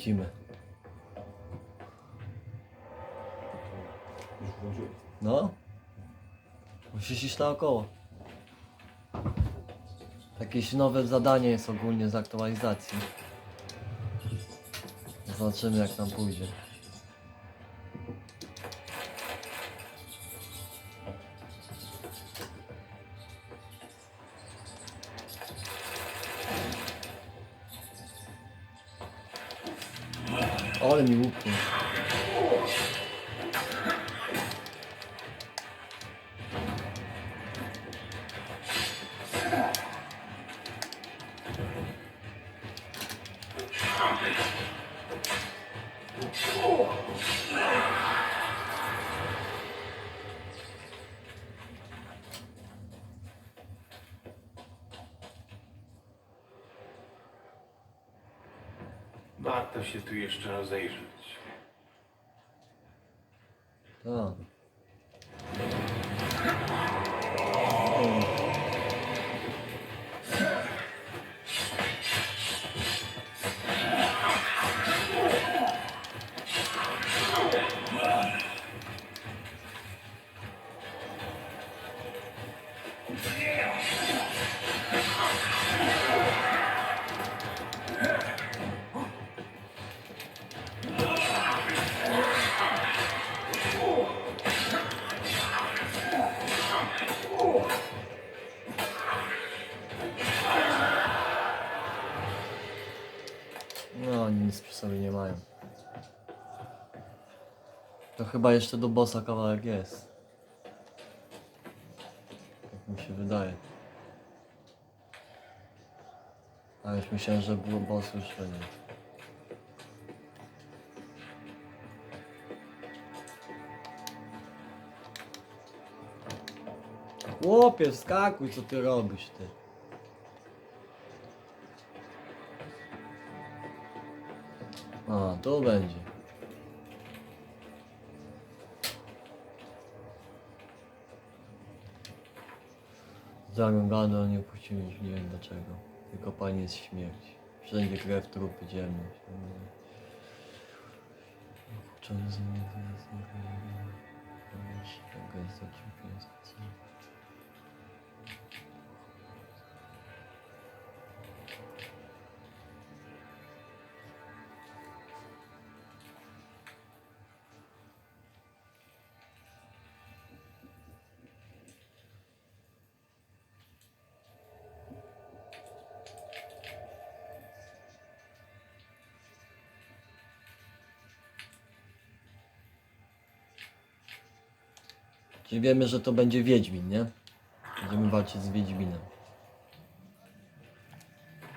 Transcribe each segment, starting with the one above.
Lecimy. No. Musisz iść naokoło. Jakieś nowe zadanie jest ogólnie z aktualizacji. Zobaczymy jak nam pójdzie. だに動く。się tu jeszcze rozejrzeć. Tak. chyba jeszcze do bossa kawałek jest. Tak mi się wydaje. A już myślałem, że było boss już będzie. Chłopie, wskakuj, co ty robisz, ty. A, tu będzie. Zarągano, nie opuściłem nie wiem dlaczego. Tylko pani jest śmierć. Wszędzie krew, trupy, ciemność. Z mnie, Czyli wiemy, że to będzie Wiedźmin, nie? Będziemy walczyć z Wiedźminem.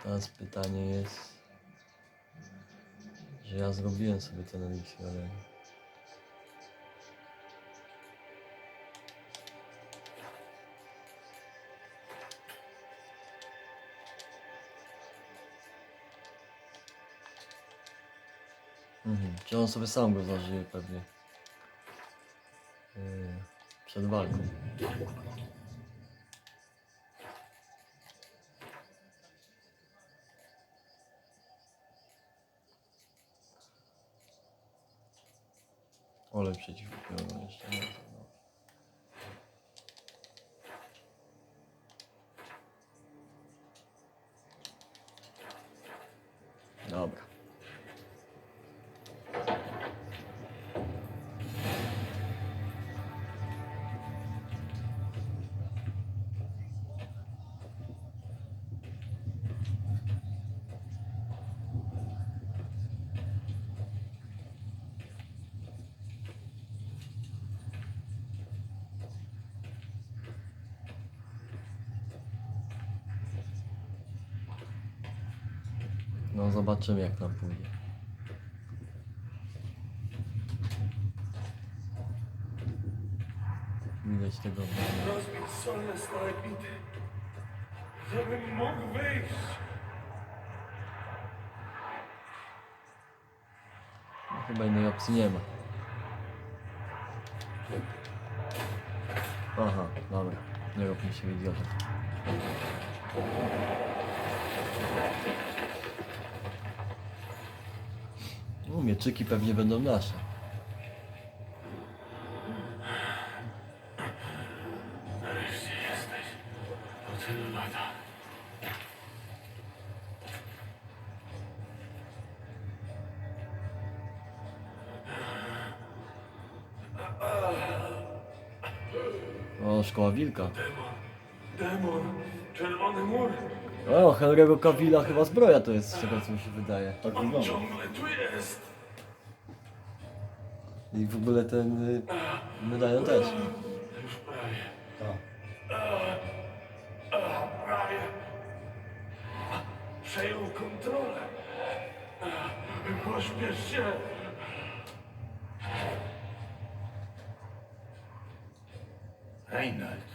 Teraz pytanie jest, że ja zrobiłem sobie ten eliksir, ale... Mhm. Czy on sobie sam go zażyje pewnie. Przed walką. Olej przeciwko. No zobaczymy jak nam pójdzie. Widać tego. Rozbić solne stalagmity, żebym mógł wyjść. No, chyba innej opcji nie ma. Aha, dobra. Nie rób mi się idiota. Mieczyki pewnie będą nasze. Nareszcie jesteś. Po tylu latach. O, szkoła wilka. Demon. Demon. Czerwony mur. O, Henry'ego Cavilla chyba zbroja to jest, z tego co mi się wydaje. Tak On wygląda. ciągle tu jest. I w ogóle ten y, medalion też. Już prawie. A, prawie. Przejął kontrolę. Pośpiesz się. Reinald,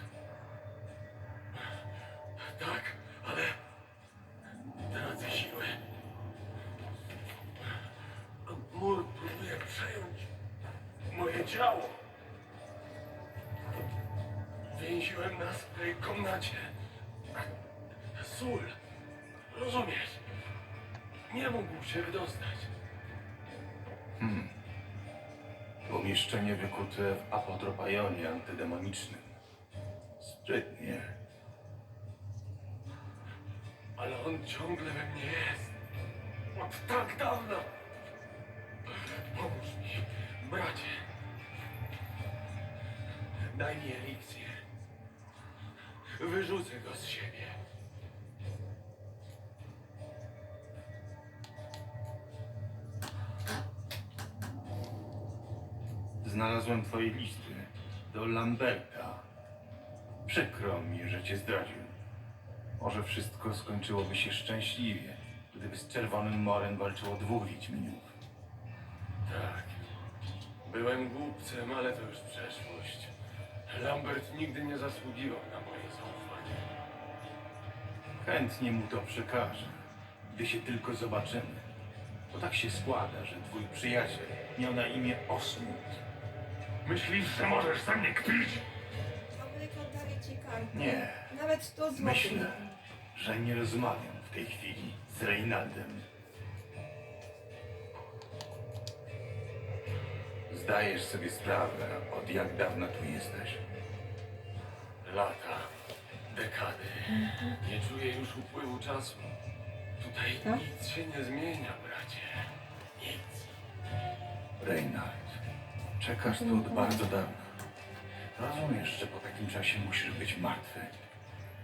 wykute w apotropajonie antydemonicznym. Sprytnie. Ale on ciągle we mnie jest. Od tak dawna. Pomóż mi, bracie. Daj mi eliksir. Wyrzucę go z siebie. Znalazłem twoje listy do Lamberta. Przykro mi, że cię zdradził. Może wszystko skończyłoby się szczęśliwie, gdyby z Czerwonym Morem walczyło dwóch Wiedźminów. Tak. Byłem głupcem, ale to już przeszłość. Lambert nigdy nie zasługiwał na moje zaufanie. Chętnie mu to przekażę, gdy się tylko zobaczymy. Bo tak się składa, że twój przyjaciel miał na imię Osmund. Myślisz, że możesz ze mnie kpić? Daje ci kartę. Nie. Nawet. Myślę, że nie rozmawiam w tej chwili z Reinaldem. Zdajesz sobie sprawę, od jak dawna tu jesteś. Lata, dekady. Nie czuję już upływu czasu. Tutaj Tak? nic się nie zmienia, bracie. Nic. Reinald, czekasz tu od bardzo dawna. Rozumiesz, że po takim czasie musisz być martwy.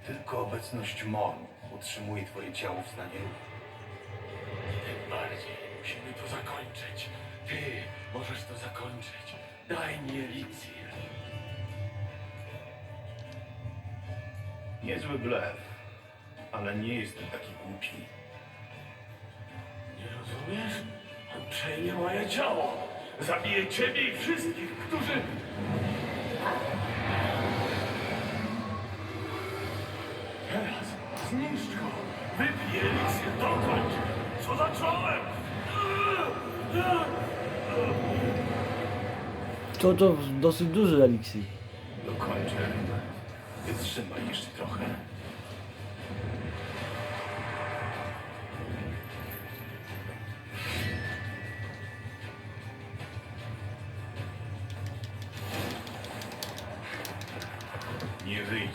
Tylko obecność Moru utrzymuje twoje ciało w stanie ruchu. Tym bardziej musimy to zakończyć. Ty możesz to zakończyć. Daj mi eliksir. Niezły blef, ale nie jestem taki głupi. Nie rozumiesz? On przejmie moje ciało. Zabije ciebie i wszystkich, którzy... Teraz zniszcz go. Wypij eliksir, dokończ. Co zacząłem? To, to dosyć duży eliksir. Dokończę. Wytrzymaj jeszcze trochę.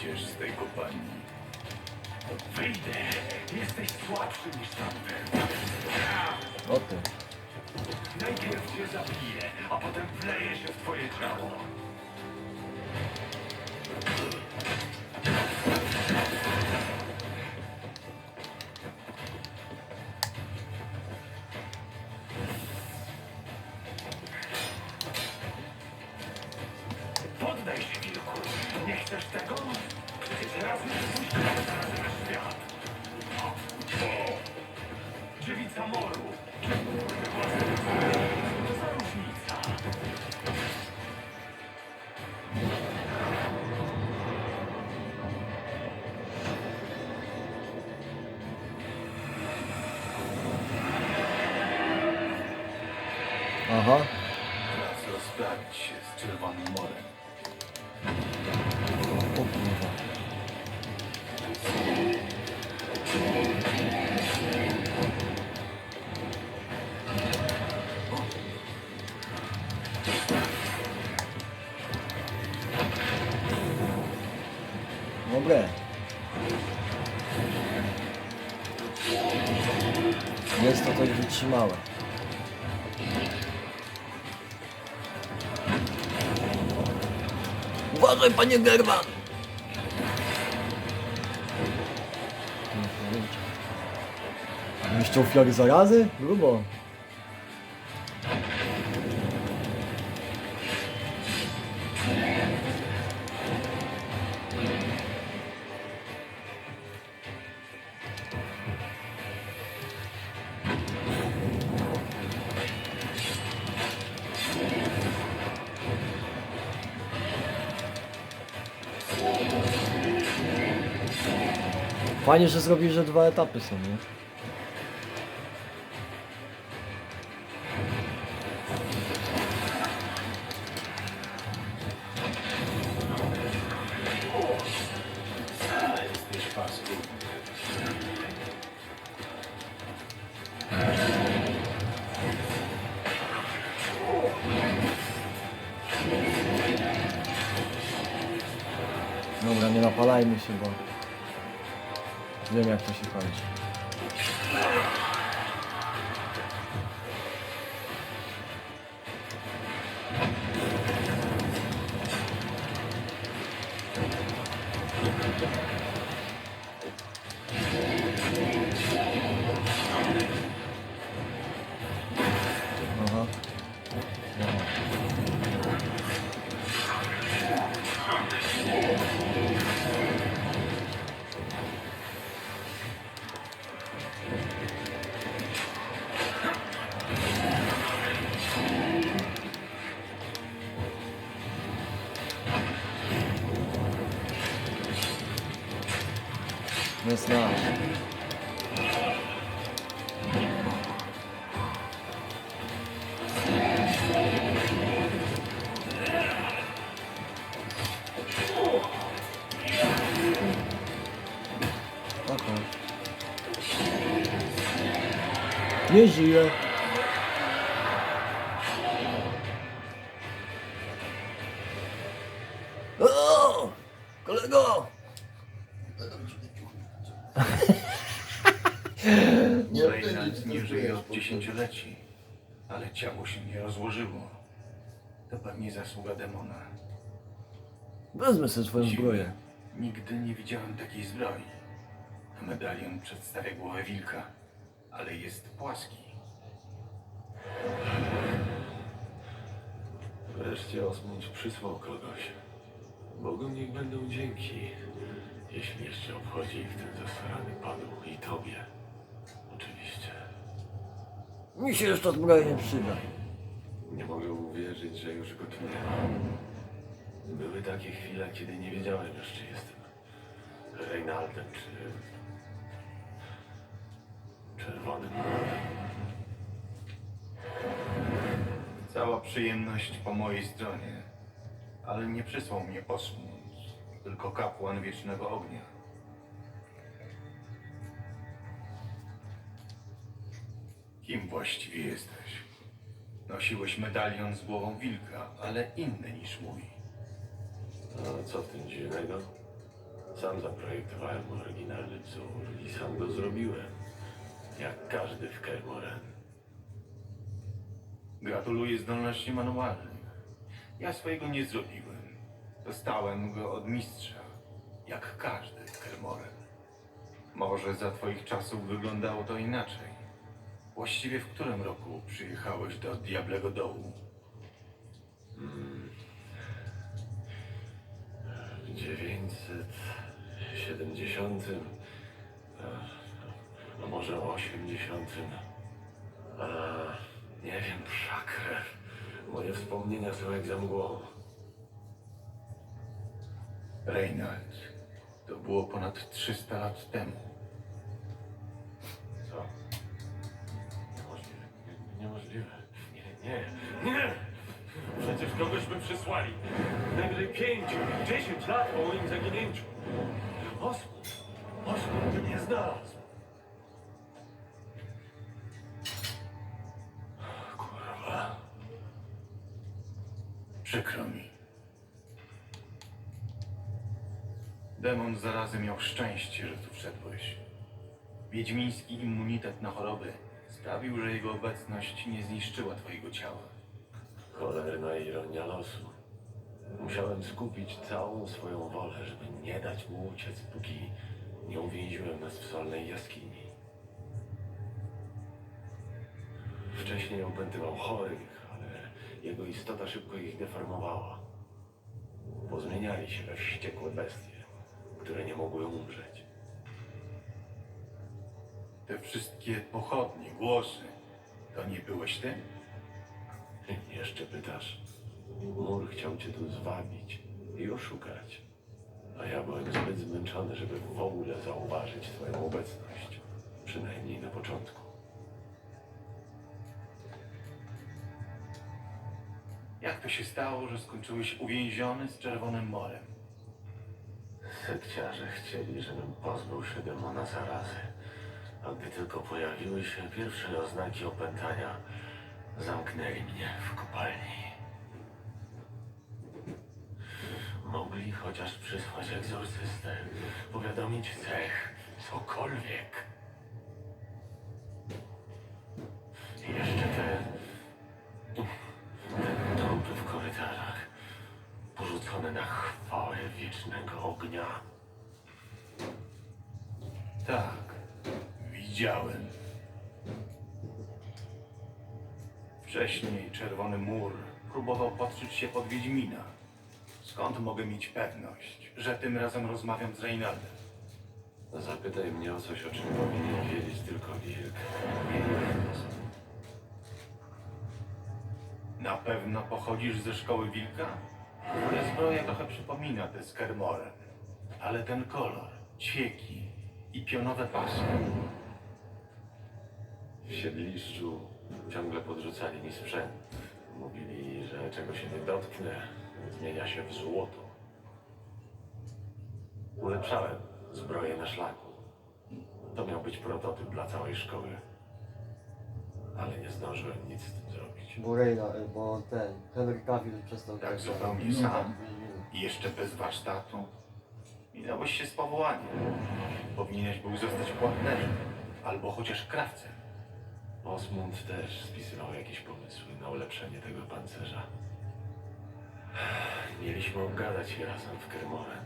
Wyjdziesz z tej kopalni. Wyjdę. Jesteś słabszy niż tamten. O tym. Najpierw cię zabiję, a potem wleję się w twoje ciało. Dziewica moru. Dobre. Jest to też wytrzymałe. Uważaj, panie German! Jeszcze ofiary zarazy? Grubo. Fajnie, że zrobił, że dwa etapy są, nie? Jest nasz. Okej. Nie żyje. Demona. Wezmę sobie twoją Dziwne. zbroję. Nigdy nie widziałem takiej zbroi. Medalion przedstawia głowę wilka, ale jest płaski. Wreszcie osmąć przysłał kogoś. Bogom niech będą dzięki, jeśli jeszcze obchodzi ich ten zasrany padł i tobie. Oczywiście. Mi się już ta zbroja nie przyda. Że już go tu nie ma. Były takie chwile, kiedy nie wiedziałem już, czy jestem Reynaldem, czy... Czerwonym. Cała przyjemność po mojej stronie, ale nie przysłał mnie posłów, tylko kapłan wiecznego ognia. Kim właściwie jesteś? Nosiłeś medalion z głową wilka, ale inny niż mój. No, co w tym dziwnego? Sam zaprojektowałem oryginalny wzór i sam go zrobiłem. Jak każdy w Kermoren. Gratuluję zdolności manualnych. Ja swojego nie zrobiłem. Dostałem go od mistrza, jak każdy w Kermoren. Może za twoich czasów wyglądało to inaczej. Właściwie w którym roku przyjechałeś do Diablego Dołu? W 970, e, no może 80. A, nie wiem, szakrew. Moje wspomnienia są jak za mgłą. Reinald. To było ponad 300 lat temu. Nie, nie, nie! Przecież kogoś by przysłali. Najwyżej pięć, dziesięć lat po moim zaginięciu. Osmut, osmut by mnie znalazł. Kurwa. Przykro mi. Demon zarazy miał szczęście, że tu wszedłeś. Wiedźmiński immunitet na choroby Sprawił, że jego obecność nie zniszczyła twojego ciała. Cholerna ironia losu. Musiałem skupić całą swoją wolę, żeby nie dać mu uciec, póki nie uwięziłem nas w solnej jaskini. Wcześniej opętywał chorych, ale jego istota szybko ich deformowała. Pozmieniali się we wściekłe bestie, które nie mogły umrzeć. Te wszystkie pochodnie, głosy, to nie byłeś ty? Jeszcze pytasz? Mur chciał cię tu zwabić i oszukać. A ja byłem zbyt zmęczony, żeby w ogóle zauważyć twoją obecność. Przynajmniej na początku. Jak to się stało, że skończyłeś uwięziony z Czerwonym Morem? Sekciarze chcieli, żebym pozbył się demona zarazy. A gdy tylko pojawiły się pierwsze oznaki opętania, zamknęli mnie w kopalni. Mogli chociaż przysłać egzorcystę, powiadomić cech, cokolwiek. I jeszcze te... te trupy w korytarzach, porzucone na chwałę wiecznego ognia. Tak, widziałem. Wcześniej Czerwony Mur próbował patrzeć się pod Wiedźmina. Skąd mogę mieć pewność, że tym razem rozmawiam z Reynaldem? Zapytaj mnie o coś, o czym powinien wiedzieć tylko wilk. Na pewno pochodzisz ze szkoły wilka? Twoja zbroja trochę przypomina tę z Kermorem. Ale ten kolor, ćwieki i pionowe pasy. W siedliszczu ciągle podrzucali mi sprzęt. Mówili, że czego się nie dotknę, zmienia się w złoto. Ulepszałem zbroję na szlaku. To miał być prototyp dla całej szkoły. Ale nie zdążyłem nic z tym zrobić. Bo Reyna, bo ten, Henry Cavill przestał Tak grać. zupełnie No, sam. tak. I jeszcze bez warsztatu. Minąłeś się z powołaniem. Powinieneś był zostać płatnerzem. Albo chociaż krawcem. Osmund też spisywał jakieś pomysły na ulepszenie tego pancerza. Mieliśmy obgadać je razem w Kermoren.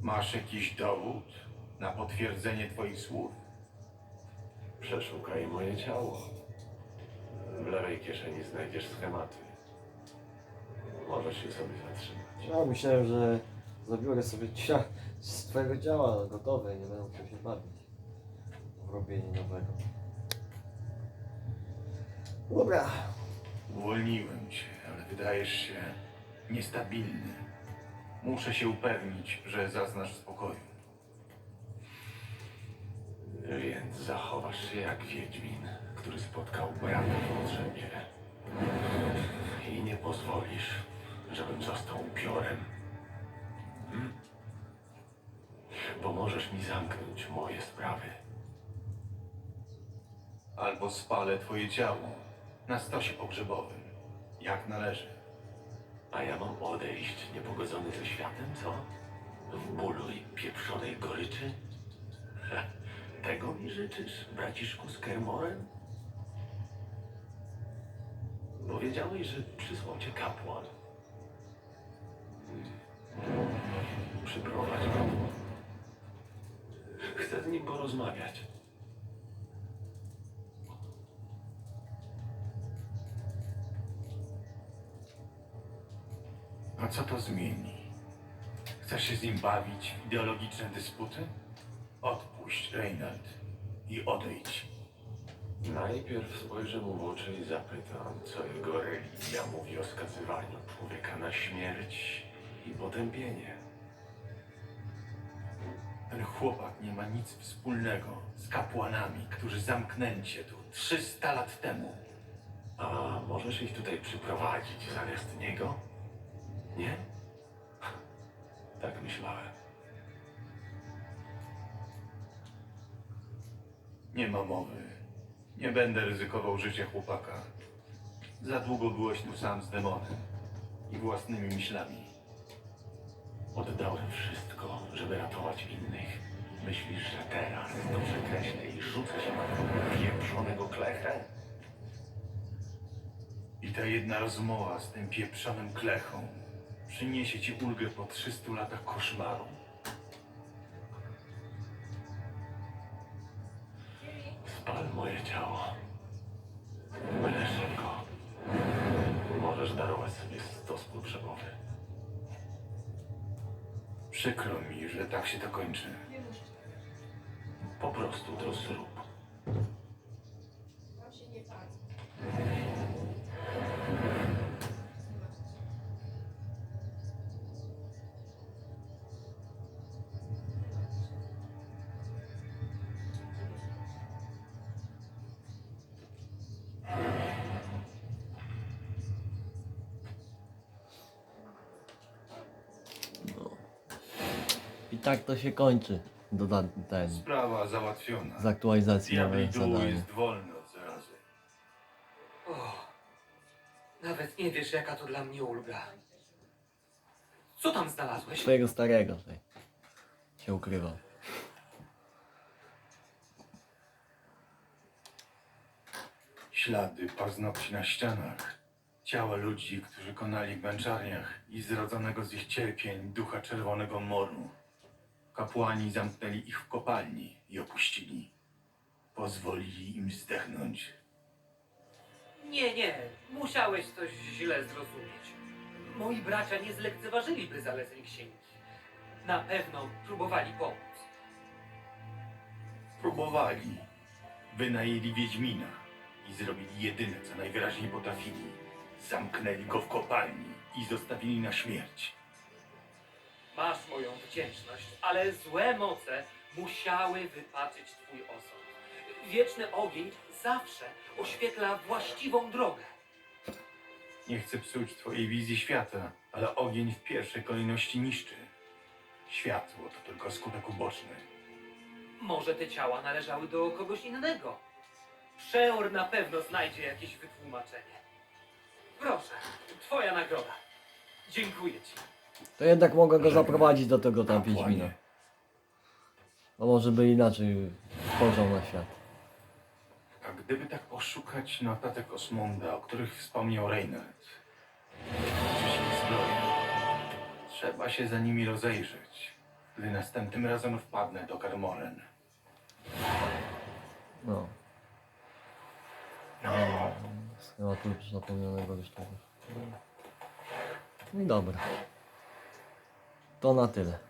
Masz jakiś dowód na potwierdzenie twoich słów? Przeszukaj moje ciało. W lewej kieszeni znajdziesz schematy. Możesz się sobie zatrzymać. Ja myślałem, że zabiorę sobie cia z twojego ciała gotowe i nie będę musiał się bawić robienie nowego. Dobra. Uwolniłem cię, ale wydajesz się niestabilny. Muszę się upewnić, że zaznasz spokoju. Więc zachowasz się jak Wiedźmin, który spotkał brata w potrzebie. I nie pozwolisz, żebym został upiorem. Hmm? Pomożesz mi zamknąć moje sprawy. Albo spalę twoje ciało na stosie pogrzebowym, jak należy. A ja mam odejść niepogodzony ze światem, co? W bólu i pieprzonej goryczy? Tego mi życzysz, braciszku z Kermorem? Powiedziałeś, że przysłał cię kapłan. Przyprowadź go. Chcę z nim porozmawiać. A co to zmieni? Chcesz się z nim bawić w ideologiczne dysputy? Odpuść, Reinald, i odejdź. Najpierw spojrzę mu w oczy i zapytam, co jego religia mówi o skazywaniu człowieka na śmierć i potępienie. Ten chłopak nie ma nic wspólnego z kapłanami, którzy zamknęli się tu 300 lat temu. A możesz ich tutaj przyprowadzić zamiast niego? Nie? Tak myślałem. Nie ma mowy. Nie będę ryzykował życia chłopaka. Za długo byłeś tu sam z demonem i własnymi myślami. Oddałem wszystko, żeby ratować innych. Myślisz, że teraz to przekreślę i rzucę się na Klechrę? I ta jedna rozmowa z tym pieprzonym klechą przyniesie ci ulgę po 300 latach koszmaru. Spal moje ciało. Byle szybko. Możesz darować sobie stos pogrzebowy. Przykro mi, że tak się to kończy. Po prostu to zrób. Się nie. I tak to się kończy. Doda ten. Sprawa załatwiona. Z aktualizacji nowe dół zadanie. jest wolny od zarazy. O, nawet nie wiesz, jaka to dla mnie ulga. Co tam znalazłeś? Twojego starego tutaj się ukrywał. Ślady paznokci na ścianach. Ciała ludzi, którzy konali w męczarniach i zrodzonego z ich cierpień ducha czerwonego moru. Kapłani zamknęli ich w kopalni i opuścili. Pozwolili im zdechnąć. Nie, nie, musiałeś coś źle zrozumieć. Moi bracia nie zlekceważyliby zaleceń księgi. Na pewno próbowali pomóc. Próbowali. Wynajęli Wiedźmina i zrobili jedyne, co najwyraźniej potrafili. Zamknęli go w kopalni i zostawili na śmierć. Masz moją wdzięczność, ale złe moce musiały wypaczyć twój osąd. Wieczny ogień zawsze oświetla właściwą drogę. Nie chcę psuć twojej wizji świata, ale ogień w pierwszej kolejności niszczy. Światło to tylko skutek uboczny. Może te ciała należały do kogoś innego. Przeor na pewno znajdzie jakieś wytłumaczenie. Proszę, twoja nagroda. Dziękuję ci. To jednak mogę go zaprowadzić do tego tam Wiedźmina. A może by inaczej spojrzał na świat. A gdyby tak poszukać notatek Osmonda, o których wspomniał zbroję, trzeba się za nimi rozejrzeć, gdy następnym razem wpadnę do Karmoren. No. Schemat klucz zapomnianego już tego. No i dobra. To na tyle.